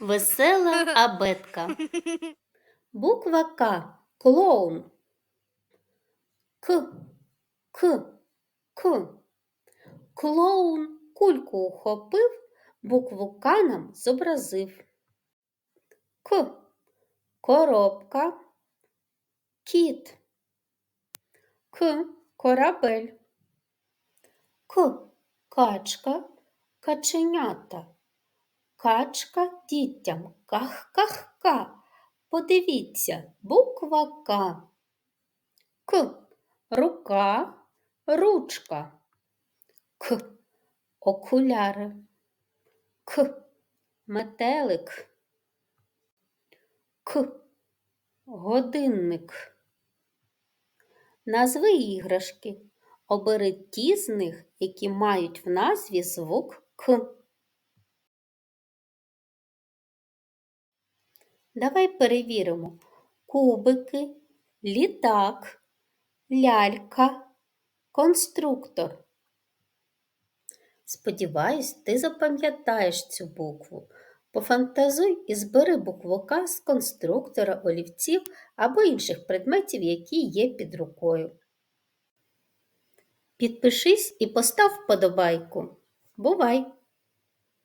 Весела абетка. Буква К. Клоун. К. К. К. Клоун кульку ухопив, букву К нам зобразив. К. Коробка. Кіт. К. Корабель. К. Качка. Каченята. Качка дітям. Ках-ках-ка. Подивіться, буква К. К. Рука. Ручка. К. Окуляри. К. Метелик. К. Годинник. Назви іграшки. Обери ті з них, які мають в назві звук К. Давай перевіримо. Кубики, літак, лялька, конструктор. Сподіваюсь, ти запам'ятаєш цю букву. Пофантазуй і збери букву К з конструктора, олівців або інших предметів, які є під рукою. Підпишись і постав вподобайку. Бувай!